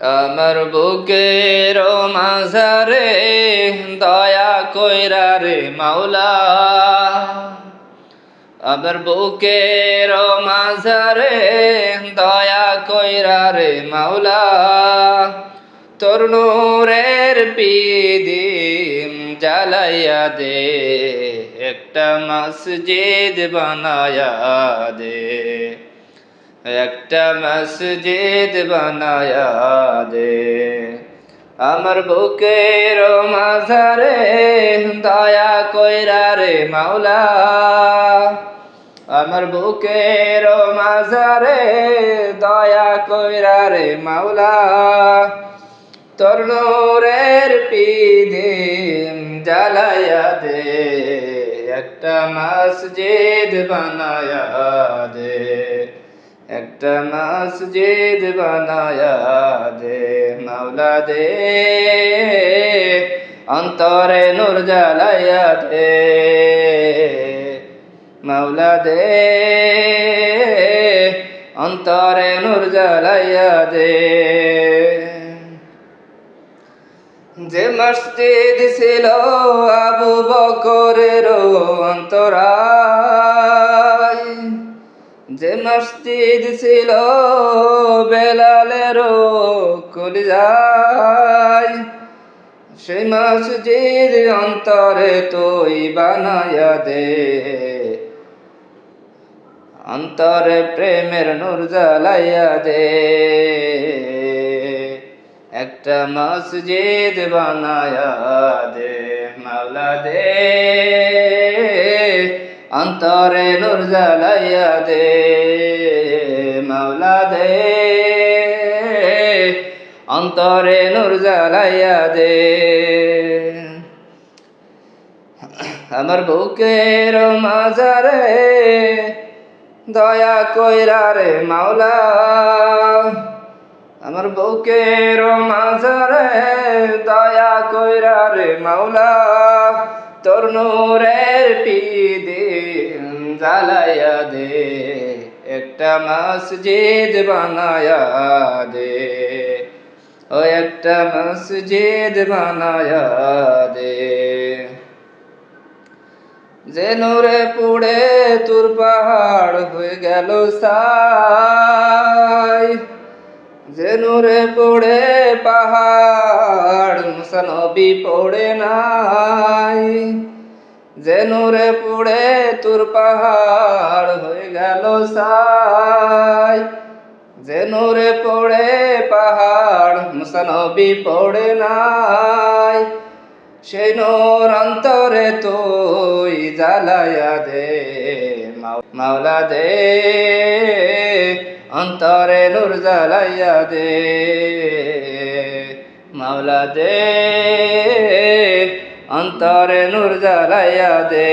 আমার বুকের মাঝারে দয়া কইরা রে মাওলা। আমার বুকের মাঝারে দয়া কইরা রে মাওলা। তোর নূরের পিদিম জ্বালাইয়া দে, একটা মসজিদ বানায়া দে। একটা মসজিদ বানায়া দে। আমার বুকের মাঝারে দয়া কইরা রে মাওলা। আমার বুকের মাঝারে দয়া কইরা রে মাওলা। তোর নূরের পিদিম জ্বালায়া দে। একটা মসজিদ বানায়া দে। একটা মসজিদ বানায়া দে মাওলা দে অন্তরে নূর জ্বালায়া দে মাওলা দে অন্তরে নূর জ্বালায়া দে। যে মসজিদ ছিল আবু বকরের অন্তরায় যে মসজিদ ছিল বেলালের কলিজায়। সেই মসজিদ অন্তরে তুই বানায়া দে। অন্তরে প্রেমের নূর জ্বালাইয়া দে। একটা মসজিদ বানায়া দে মাওলা দে। অন্তরে নূর জ্বালাইয়া দে, মাওলা দে। অন্তরে নূর জ্বালাইয়া দে। আমার বুকের মাজারে দয়া কইরা রে মাওলা। আমার বুকের মাঝারে দয়া কইরা রে মাওলা। তোর নূরের পিদিন জ্বালায়া দে, একটা মসজিদ বানায়া দে। ও একটা মসজিদ বানায়া দে। যে নূরে পুড়ে তোর পাহাড় হয়ে গেল সাই যে নূরে পড়ে পাহাড় মুসানবি পড়ে নাই। যে নূরে পড়ে তোর পাহাড় হয়ে গেল সাই যে নূরে পড়ে পাহাড় মুসানবি পড়ে নাই। সেই নূর অন্তরে তুই জ্বালায়া দে, মাও- মাওলা দে। অন্তরে নূর জ্বালাইয়া দে, মাওলা দে। অন্তরে নূর জ্বালাইয়া দে